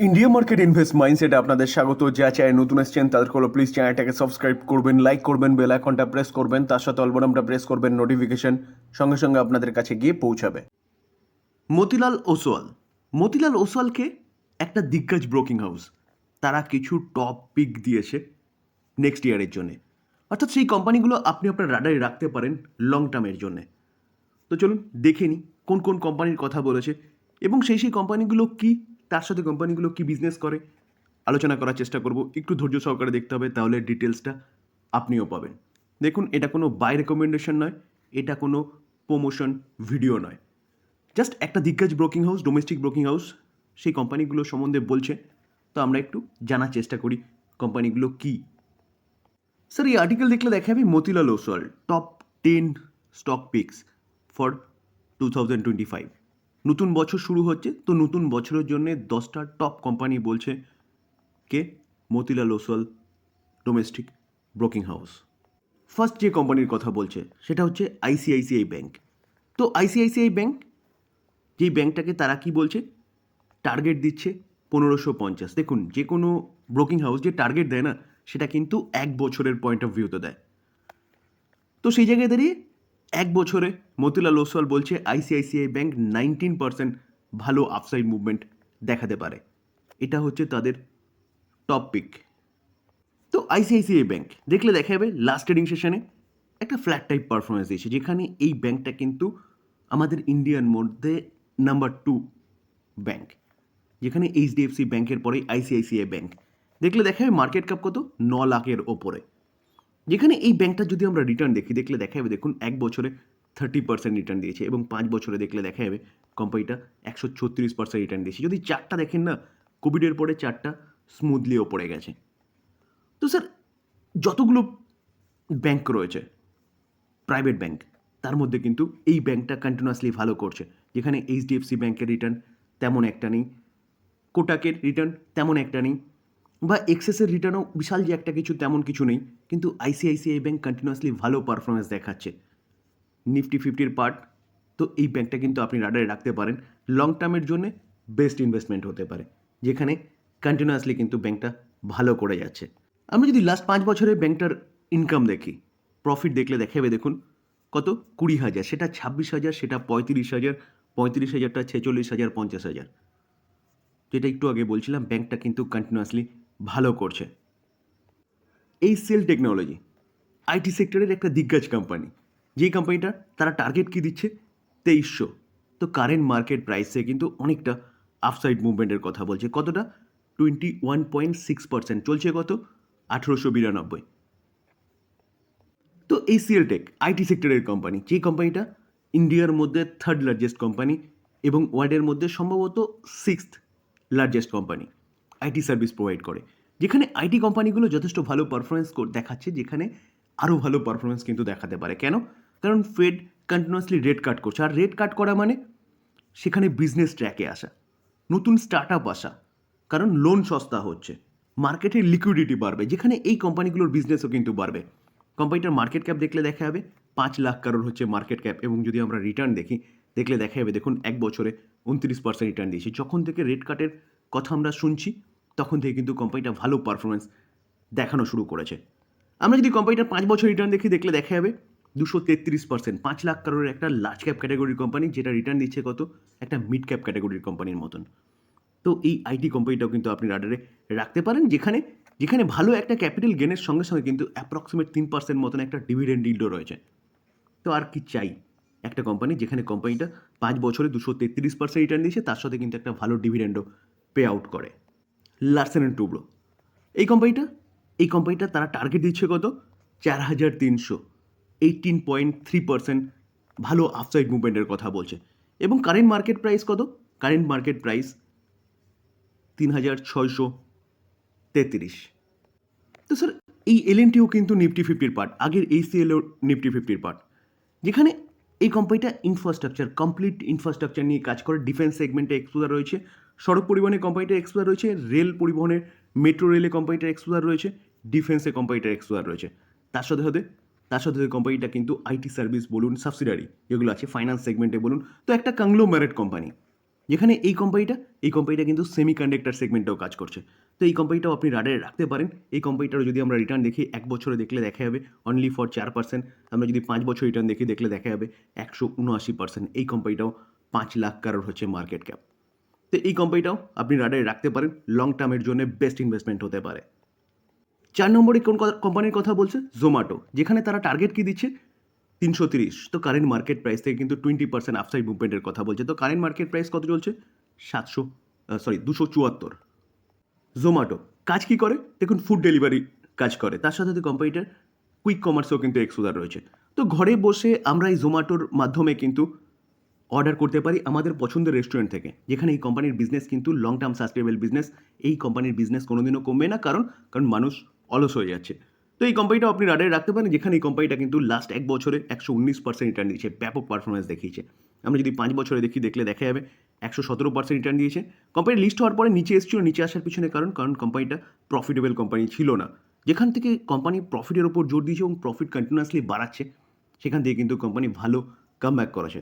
India market invest মাইন্ডসেটে আপনাদের স্বাগত। যা চায় নতুন এসছেন তাদের হলো প্লিজ চ্যানেলটাকে সাবস্ক্রাইব করবেন লাইক করবেন বেল আইকনটা প্রেস করবেন। তার সাথে অলবনামটা প্রেস করবেন নোটিফিকেশন সঙ্গে সঙ্গে আপনাদের কাছে গিয়ে পৌঁছাবে। মতিলাল ওসওয়াল মতিলাল ওসওয়ালকে একটা দিগ্গজ ব্রোকিং হাউস তারা কিছু টপ পিক দিয়েছে নেক্সট ইয়ারের জন্য। অর্থাৎ সেই কোম্পানিগুলো আপনি আপনার রাডারে রাখতে পারেন লং টার্মের জন্যে। তো চলুন দেখে নিই, কোন কোন কোম্পানির কথা বলেছে এবং সেই সেই কোম্পানিগুলো কি তার সাথে কোম্পানিগুলো কি বিজনেস করে? আলোচনা করার চেষ্টা করব। একটু ধৈর্য সহকারে দেখতে হবে, তাহলে ডিটেলসটা আপনিও পাবেন। দেখুন, এটা কোনো বাই রেকমেন্ডেশন নয়, এটা কোনো প্রমোশন ভিডিও নয়। জাস্ট একটা দিগ্গজ broking house domestic broking house সেই কোম্পানিগুলো সম্বন্ধে বলছে। তো আমরা একটু জানার চেষ্টা করি কোম্পানিগুলো কী। স্যার এই আর্টিকেল দেখলে দেখা যাবে Motilal Oswal top ten stock picks for two thousand twenty five নতুন বছর শুরু হচ্ছে, তো নতুন বছরের জন্য দশটা টপ কোম্পানি বলছে কে? Motilal Oswal domestic broking house first যে কোম্পানির কথা বলছে, সেটা হচ্ছে আইসিআইসিআই ব্যাংক তো আইসিআইসিআই ব্যাংক যেই ব্যাংকটাকে তারা কি বলছে? টার্গেট দিচ্ছে পনেরোশো পঞ্চাশ। দেখুন, যে কোনো ব্রোকিং হাউস যে টার্গেট দেয় না, সেটা কিন্তু এক বছরের পয়েন্ট অফ ভিউতে দেয়। তো সেই জায়গায় দাঁড়িয়ে এক বছরে মতিলাল ওসওয়াল বলছে আইসিআইসিআই ব্যাংক নাইনটিন পার্সেন্ট ভালো আপসাইড মুভমেন্ট দেখাতে পারে। এটা হচ্ছে তাদের টপ পিক তো আইসিআইসিআই ব্যাংক, দেখলে দেখা যাবে লাস্ট ট্রেডিং সেশনে একটা ফ্ল্যাট টাইপ পারফরমেন্স দিয়েছে, যেখানে এই ব্যাংকটা কিন্তু আমাদের ইন্ডিয়ার মধ্যে নাম্বার টু ব্যাংক, যেখানে এইচডিএফসি ব্যাংকের পরে আইসিআইসিআই ব্যাংক। দেখলে দেখা যাবে মার্কেট ক্যাপ কত? ন লাখের ওপরে। যেখানে এই ব্যাংকটা যদি আমরা রিটার্ন দেখি, দেখলে দেখা যাবে, দেখুন, এক বছরে থার্টি পার্সেন্ট রিটার্ন দিয়েছে এবং পাঁচ বছরে দেখলে দেখা যাবে কোম্পানিটা একশো ছত্রিশ পার্সেন্ট রিটার্ন দিয়েছে। যদি চারটা দেখেন না কোভিডের পরে চারটা স্মুথলি পড়ে গেছে। তো স্যার যতগুলো ব্যাংক রয়েছে প্রাইভেট ব্যাংক তার মধ্যে কিন্তু এই ব্যাংকটা কন্টিনিউয়াসলি ভালো করছে। যেখানে এইচডিএফসি ব্যাংকের রিটার্ন তেমন একটা নেই কোটাকের রিটার্ন তেমন একটা নেই বা এক্সেসের রিটার্নও বিশাল যে একটা কিছু, তেমন কিছু নেই। কিন্তু আইসিআইসিআই ব্যাংক কন্টিনিউয়াসলি ভালো পারফরমেন্স দেখাচ্ছে। নিফটি ফিফটির পার্ট তো এই ব্যাংকটা কিন্তু আপনি রাডারে রাখতে পারেন। লং টার্মের জন্য বেস্ট ইনভেস্টমেন্ট হতে পারে, যেখানে কন্টিনিউয়াসলি কিন্তু ব্যাংকটা ভালো করে যাচ্ছে। আমরা যদি লাস্ট পাঁচ বছরে ব্যাংকটার ইনকাম দেখি প্রফিট দেখলে দেখাবে, দেখুন, কত? কুড়ি হাজার, সেটা ছাব্বিশ হাজার, সেটা পঁয়ত্রিশ হাজার, পঁয়ত্রিশ হাজারটা ছেচল্লিশ হাজার, পঞ্চাশ হাজার। যেটা একটু আগে বলছিলাম ব্যাংকটা কিন্তু কন্টিনিউয়াসলি ভালো করছে। এই সেল টেকনোলজি, আইটি সেক্টরের একটা দিগ্গজ কোম্পানি যেই কোম্পানিটা তারা টার্গেট কি দিচ্ছে? তেইশশো। তো কারেন্ট মার্কেট প্রাইসে কিন্তু অনেকটা আফসাইড মুভমেন্টের কথা বলছে। কতটা? Twenty one point six percent চলছে কত? আঠেরোশো বিরানব্বই। তো এই সিএল টেক, আইটি সেক্টরের কোম্পানি যে কোম্পানিটা ইন্ডিয়ার মধ্যে থার্ড লার্জেস্ট কোম্পানি এবং ওয়ার্ল্ডের মধ্যে সম্ভবত sixth largest company IT service provide করে। যেখানে আইটি কোম্পানিগুলো যথেষ্ট ভালো পারফরমেন্স দেখাচ্ছে, যেখানে আরও ভালো পারফরমেন্স কিন্তু দেখাতে পারে। কেন? কারণ ফেড কন্টিনিউয়াসলি রেট কাট করছে। আর রেট কাট করা মানে সেখানে বিজনেস ট্র্যাকে আসা, নতুন স্টার্ট আপ আসা। কারণ লোন সস্তা হচ্ছে মার্কেটের লিকুইডিটি বাড়বে, যেখানে এই কোম্পানিগুলোর বিজনেসও কিন্তু বাড়বে। কোম্পানিটার মার্কেট ক্যাপ দেখলে দেখা যাবে, পাঁচ লাখ কারোর হচ্ছে মার্কেট ক্যাপ এবং যদি আমরা রিটার্ন দেখি, দেখলে দেখা যাবে, দেখুন, এক বছরে উনত্রিশ পার্সেন্ট রিটার্ন দিয়েছি। যখন থেকে রেট কাটের কথা আমরা শুনছি, তখন থেকে কিন্তু কোম্পানিটা ভালো পারফরমেন্স দেখানো শুরু করেছে। আমরা যদি কোম্পানিটার পাঁচ বছর রিটার্ন দেখি, দেখলে দেখা যাবে দুশো তেত্রিশ পার্সেন্ট পাঁচ লাখ কারোর একটা লার্জ ক্যাপ ক্যাটাগরির কোম্পানি যেটা রিটার্ন দিচ্ছে কত? একটা মিড ক্যাপ ক্যাটাগরির কোম্পানির মতন। তো এই আইটি কোম্পানিটাও কিন্তু আপনি রাডারে রাখতে পারেন, যেখানে যেখানে ভালো একটা ক্যাপিটাল গেনের সঙ্গে সঙ্গে কিন্তু অ্যাপ্রক্সিমেট তিন পার্সেন্ট মতন একটা ডিভিডেন্ড ডিলও রয়েছে। তো আর কি চাই? একটা কোম্পানি যেখানে কোম্পানিটা পাঁচ বছরে দুশো তেত্রিশ পার্সেন্ট রিটার্ন দিয়েছে, তার সাথে কিন্তু একটা ভালো ডিভিডেন্ডও পে আউট করে। লার্সেন অ্যান্ড টুবলো এই কোম্পানিটা এই কোম্পানিটা তারা টার্গেট দিচ্ছে কত? চার হাজার তিনশো। এইটিন পয়েন্ট থ্রি পার্সেন্ট ভালো আফসাইড মুভমেন্টের কথা বলছে। এবং কারেন্ট মার্কেট প্রাইস কত? কারেন্ট মার্কেট প্রাইস তিন হাজার ছয়শো তেত্রিশ। তো স্যার এই এলএনটিও কিন্তু নিফটি ফিফটির পার্ট আগের এই সিএলও নিফটি ফিফটির পার্ট যেখানে এই কোম্পানিটা ইনফ্রাস্ট্রাকচার কমপ্লিট ইনফ্রাস্ট্রাকচার নিয়ে কাজ করে ডিফেন্স সেগমেন্টে এক্সপোজার রয়েছে। সড়ক পরিবহনে কোম্পানিটার এক্সপোজার রয়েছে রেল পরিবহনের মেট্রো রেলে কোম্পানিটার এক্সপোজার রয়েছে ডিফেন্সে কোম্পানিটার এক্সপোজার রয়েছে। তার সাথে সাথে, তার সাথে সাথে কোম্পানিটা কিন্তু আইটি সার্ভিস বলুন সাবসিডারি যেগুলো আছে ফাইন্যান্স সেগমেন্টে বলুন। তো একটা কংগ্লোম্যারেট কোম্পানি যেখানে এই কোম্পানিটা এই কোম্পানিটা কিন্তু সেমি কন্ডাক্টর সেগমেন্টেও কাজ করছে। তো এই কোম্পানিটাও আপনি রাডারে রাখতে পারেন। এই কোম্পানিটারও যদি আমরা রিটার্ন দেখি, এক বছরে দেখলে দেখা যাবে অনলি ফর চার পার্সেন্ট আমরা যদি পাঁচ বছর রিটার্ন দেখি, দেখলে দেখা যাবে, একশো উনআশি পার্সেন্ট এই কোম্পানিটাও পাঁচ লাখ কারোর হচ্ছে মার্কেট ক্যাপ তো এই কোম্পানিটাও আপনি রাডারে রাখতে পারেন লং টার্মের জন্য বেস্ট ইনভেস্টমেন্ট হতে পারে। চার নম্বরে কোন কোম্পানির কথা বলছে? জোম্যাটো যেখানে তারা টার্গেট কি দিচ্ছে? তিনশো তিরিশ। তো কারেন্ট মার্কেট প্রাইস থেকে কিন্তু টোয়েন্টি পার্সেন্ট আফসাইড মুভমেন্টের কথা বলছে। তো কারেন্ট মার্কেট প্রাইস কত চলছে? সাতশো সরি দুশো চুয়াত্তর। জোম্যাটো কাজ কি করে? দেখুন ফুড ডেলিভারি কাজ করে। তার সাথে কোম্পানিটার কুইক কমার্সেও কিন্তু এক্সোদার রয়েছে। তো ঘরে বসে আমরা এই জোম্যাটোর মাধ্যমে কিন্তু অর্ডার করতে পারি আমাদের পছন্দের রেস্টুরেন্ট থেকে। যেখানে এই কোম্পানির বিজনেস কিন্তু লং টার্ম সাস্টেনেবল বিজনেস এই কোম্পানির বিজনেস কোনোদিনও কমবে না। কারণ কারণ মানুষ অলস হয়ে যাচ্ছে। তো এই কোম্পানিটাও আপনি রাডারে রাখতে পারেন। যেখানে এই কোম্পানিটা কিন্তু লাস্ট এক বছরে একশো উনিশ পার্সেন্ট রিটার্ন দিয়েছে। ব্যাপক পারফরমেন্স দেখিয়েছে। আমরা যদি পাঁচ বছরে দেখি, দেখলে দেখা যাবে একশো সতেরো পার্সেন্ট রিটার্ন দিয়েছে। কোম্পানি লিস্ট হওয়ার পরে নিচে এসেছিল, নিচে আসার পিছনে কারণ কারণ কোম্পানিটা প্রফিটেবল কোম্পানি ছিল না। যেখান থেকে কোম্পানি প্রফিটের ওপর জোর দিয়েছে এবং প্রফিট কন্টিনিউয়াসলি বাড়াচ্ছে, সেখান থেকে কিন্তু কোম্পানি ভালো কাম ব্যাক করেছে।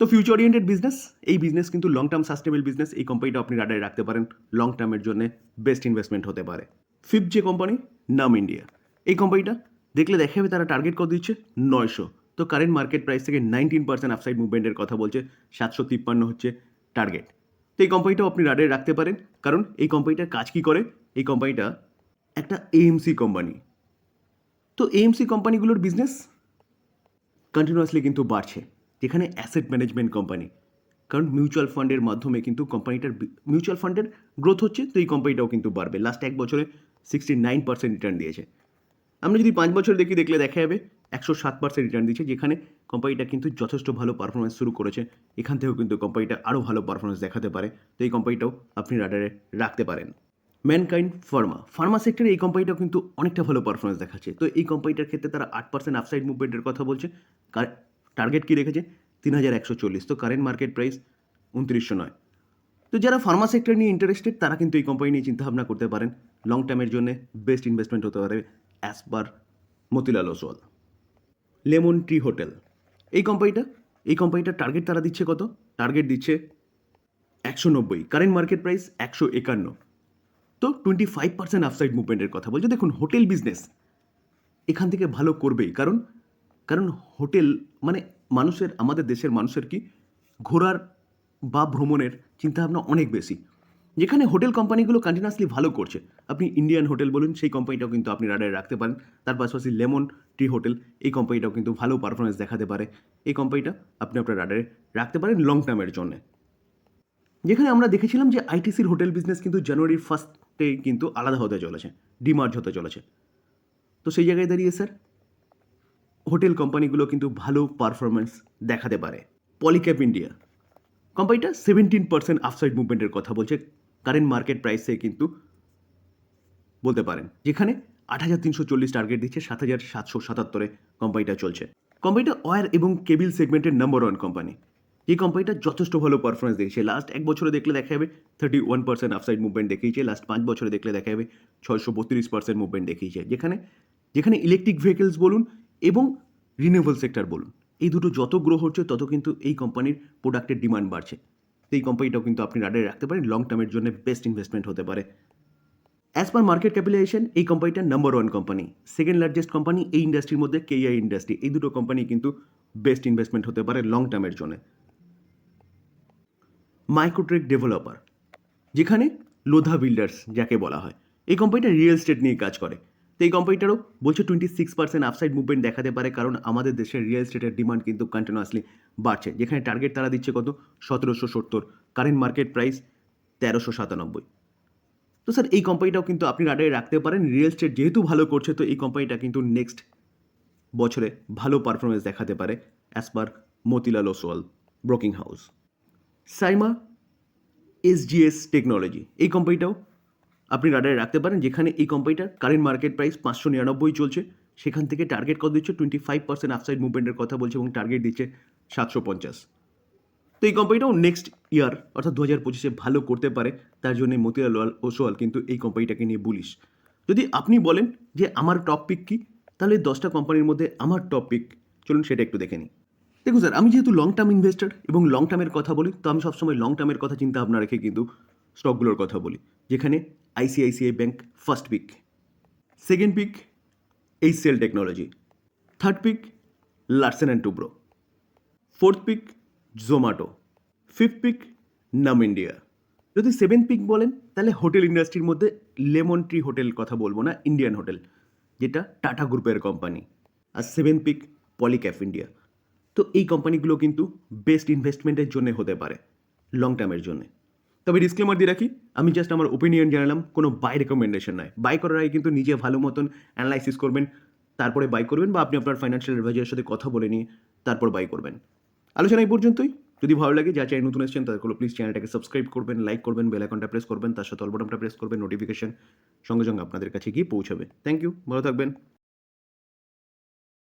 তো ফিউচার ওরিয়েন্টেড বিজনেস এই বিজনেস কিন্তু লং টার্ম সাস্টেনেবল বিজনেস এই কোম্পানিটা আপনি রাডারে রাখতে পারেন। লং টার্মের জন্য বেস্ট ইনভেস্টমেন্ট হতে পারে। ফিফথ যে কোম্পানি নাম ইন্ডিয়া এই কোম্পানিটা দেখলে দেখা যাবে তারা টার্গেট কত দিচ্ছে নয়শো। তো কারেন্ট মার্কেট প্রাইস থেকে নাইনটিন পার্সেন্ট আপসাইড মুভমেন্টের কথা বলছে, সাতশো তিপ্পান্ন হচ্ছে টার্গেট তো এই কোম্পানিটাও আপনি রাডারে রাখতে পারেন, কারণ এই কোম্পানিটার কাজ কী করে? এই কোম্পানিটা একটা এএমসি কোম্পানি তো এএমসি কোম্পানিগুলোর বিজনেস কন্টিনিউয়াসলি কিন্তু বাড়ছে। যেখানে অ্যাসেট ম্যানেজমেন্ট কোম্পানি কারণ মিউচুয়াল ফান্ডের মাধ্যমে কিন্তু কোম্পানিটার মিউচুয়াল ফান্ডের গ্রোথ হচ্ছে, তো এই কোম্পানিটাও কিন্তু বাড়বে। লাস্ট এক বছরে সিক্সটি নাইন পার্সেন্ট রিটার্ন দিয়েছে। আমরা যদি পাঁচ বছর দেখি, দেখলে দেখা যাবে একশো সাত পার্সেন্ট রিটার্ন দিচ্ছে যেখানে কোম্পানিটা কিন্তু যথেষ্ট ভালো পারফরমেন্স শুরু করেছে। এখান থেকেও কিন্তু কোম্পানিটা আরও ভালো পারফরমেন্স দেখাতে পারে। তো এই কোম্পানিটাও আপনি রাডারে রাখতে পারেন। ম্যানকাইন্ড ফার্মা ফার্মা সেক্টরে এই কোম্পানিটাও কিন্তু অনেকটা ভালো পারফরমেন্স দেখাচ্ছে। তো এই কোম্পানিটার ক্ষেত্রে তারা আট পার্সেন্ট আপসাইড মুভমেন্টের কথা বলছে। টার্গেট কী রেখেছে? তিন হাজার একশো চল্লিশ। তো কারেন্ট মার্কেট প্রাইস উনত্রিশশো নয়। তো যারা ফার্মা সেক্টর নিয়ে ইন্টারেস্টেড তারা কিন্তু এই কোম্পানি নিয়ে চিন্তাভাবনা করতে পারেন। লং টার্মের জন্য বেস্ট ইনভেস্টমেন্ট হতে পারে as per Motilal Oswal Lemon Tree hotel এই কোম্পানিটা এই কোম্পানিটার টার্গেট তারা দিচ্ছে কত? টার্গেট দিচ্ছে একশো নব্বই। কারেন্ট মার্কেট প্রাইস একশো একান্ন। তো টোয়েন্টি ফাইভ পার্সেন্ট আফসাইড মুভমেন্টের কথা বলছে। দেখুন হোটেল বিজনেস এখান থেকে ভালো করবেই। কারণ কারণ হোটেল মানে মানুষের, আমাদের দেশের মানুষের কি ঘোরার বা ভ্রমণের চিন্তাভাবনা অনেক বেশি। যেখানে হোটেল কোম্পানিগুলো কন্টিনিউয়াসলি ভালো করছে। আপনি ইন্ডিয়ান হোটেল বলুন, সেই কোম্পানিটাও কিন্তু আপনি রাডারে রাখতে পারেন। তার পাশাপাশি লেমন টি হোটেল এই কোম্পানিটাও কিন্তু ভালো পারফরমেন্স দেখাতে পারে। এই কোম্পানিটা আপনি আপনার রাডারে রাখতে পারেন লং টার্মের জন্য। যেখানে আমরা দেখেছিলাম যে আইটিসির হোটেল বিজনেস কিন্তু জানুয়ারির ফার্স্টে কিন্তু আলাদা হতে চলেছে ডিমার্জ হতে চলেছে। তো সেই জায়গায় দাঁড়িয়ে স্যার হোটেল কোম্পানিগুলো কিন্তু ভালো পারফরমেন্স দেখাতে পারে। পলিক্যাপ ইন্ডিয়া কোম্পানিটা সেভেন্টিন পার্সেন্ট আফসাইড মুভমেন্টের কথা বলছে। কারেন্ট মার্কেট প্রাইসে কিন্তু বলতে পারেন। যেখানে আট হাজার তিনশো চল্লিশ টার্গেট দিচ্ছে, সাত হাজার সাতশো সাতাত্তরে কোম্পানিটা চলছে। কোম্পানিটা ওয়্যার এবং কেবিল সেগমেন্টের নাম্বার ওয়ান কোম্পানি। এই কোম্পানিটা যথেষ্ট ভালো পারফরমেন্স দেখছে লাস্ট এক বছরে দেখলে দেখা যাবে thirty one percent upside movement দেখিয়েছে। লাস্ট পাঁচ বছরে দেখলে দেখা যাবে ছয়শো বত্রিশ পার্সেন্ট মুভমেন্ট দেখিয়েছে। যেখানে যেখানে ইলেকট্রিক ভেহিকেলস বলুন এবং রিনিউয়েবল সেক্টর বলুন, এই দুটো যত গ্রো হচ্ছে, তত কিন্তু এই কোম্পানির প্রোডাক্টের ডিমান্ড বাড়ছে। এই কোম্পানিটাও কিন্তু আপনি রাডারে রাখতে পারেন লং টার্মের জন্য বেস্ট ইনভেস্টমেন্ট হতে পারে। অ্যাজ পার মার্কেট ক্যাপিটালাইজেশন এই কোম্পানিটা number one company second largest company এই ইন্ডাস্ট্রির মধ্যে কেআই ইন্ডাস্ট্রি এই দুটো কোম্পানি কিন্তু বেস্ট ইনভেস্টমেন্ট হতে পারে লং টার্মের জন্য। মাইক্রোট্রেক ডেভেলপার যেখানে লোধা বিল্ডার্স যাকে বলা হয়, এই কোম্পানিটা রিয়েল এস্টেট নিয়ে কাজ করে। তো এই কোম্পানিটারও বলছে twenty six percent upside movement দেখাতে পারে, কারণ আমাদের দেশের রিয়েল এস্টেটের ডিমান্ড কিন্তু কন্টিনিউয়াসলি বাড়ছে। যেখানে টার্গেট তারা দিচ্ছে কত? সতেরোশো সত্তর। কারেন্ট মার্কেট প্রাইস তেরোশো সাতানব্বই। তো স্যার এই কোম্পানিটাও কিন্তু আপনি রাডারে রাখতে পারেন। রিয়েল এস্টেট যেহেতু ভালো করছে, তো এই কোম্পানিটা কিন্তু নেক্সট বছরে ভালো পারফরমেন্স দেখাতে পারে as per Motilal Oswal, broking house. Syrma SGS technology. এই কোম্পানিটাও আপনি রাডারে রাখতে পারেন, যেখানে এই কোম্পানিটার কারেন্ট মার্কেট প্রাইস পাঁচশো নিরানব্বই চলছে, সেখান থেকে টার্গেট কত দিচ্ছে টোয়েন্টি ফাইভ পার্সেন্ট আফসাইড মুভমেন্টের কথা বলছে এবং টার্গেট দিচ্ছে সাতশো পঞ্চাশ। তো এই কোম্পানিটাও নেক্সট ইয়ার অর্থাৎ দু হাজার পঁচিশে ভালো করতে পারে, তার জন্য মতিলাল ওসওয়াল কিন্তু এই কোম্পানিটাকে নিয়ে বুলিশ যদি আপনি বলেন যে আমার টপ পিক কী, তাহলে দশটা কোম্পানির মধ্যে আমার টপ পিক চলুন সেটা একটু দেখে নিই। দেখুন স্যার, আমি যেহেতু লং টার্ম ইনভেস্টর এবং লং টার্মের কথা বলি, তো আমি সবসময় লং টার্মের কথা চিন্তা ভাবনা রেখে কিন্তু স্টকগুলোর কথা বলি, যেখানে ICICI bank first pick second pick HCL technology third pick Larsen and Toubro fourth pick Zomato fifth pick NAM India যদি সেভেন পিক বলেন, তাহলে হোটেল ইন্ডাস্ট্রির মধ্যে লেমন ট্রি হোটেল কথা বলব না ইন্ডিয়ান হোটেল যেটা টাটা গ্রুপের কোম্পানি আর সেভেন পিক পলিক্যাফ ইন্ডিয়া তো এই কোম্পানিগুলো কিন্তু বেস্ট ইনভেস্টমেন্টের জন্য হতে পারে লং টার্মের জন্য। তবে ডিসক্লেমার দিয়ে রাখি, আমি জাস্ট আমার ওপিনিয়ন জানালাম, কোনো বাই রেকমেন্ডেশন নয় বাই করার আগে কিন্তু নিজে ভালো মতন অ্যানালাইসিস করবেন, তারপরে বাই করবেন বা আপনি আপনার ফাইন্যান্সিয়াল অ্যাডভাইজারের সাথে কথা বলে নিয়ে তারপর বাই করবেন। আলোচনা এই পর্যন্তই। যদি ভালো লাগে, যা চাই নতুন এসেছেন তাদেরগুলো প্লিজ চ্যানেলটাকে সাবস্ক্রাইব করবেন লাইক করবেন বেল আইকনটা প্রেস করবেন, তার সাথে অলবটনটা প্রেস করবেন নোটিফিকেশন সঙ্গে সঙ্গে আপনাদের কাছে গিয়ে পৌঁছাবে। থ্যাংক ইউ ভালো থাকবেন।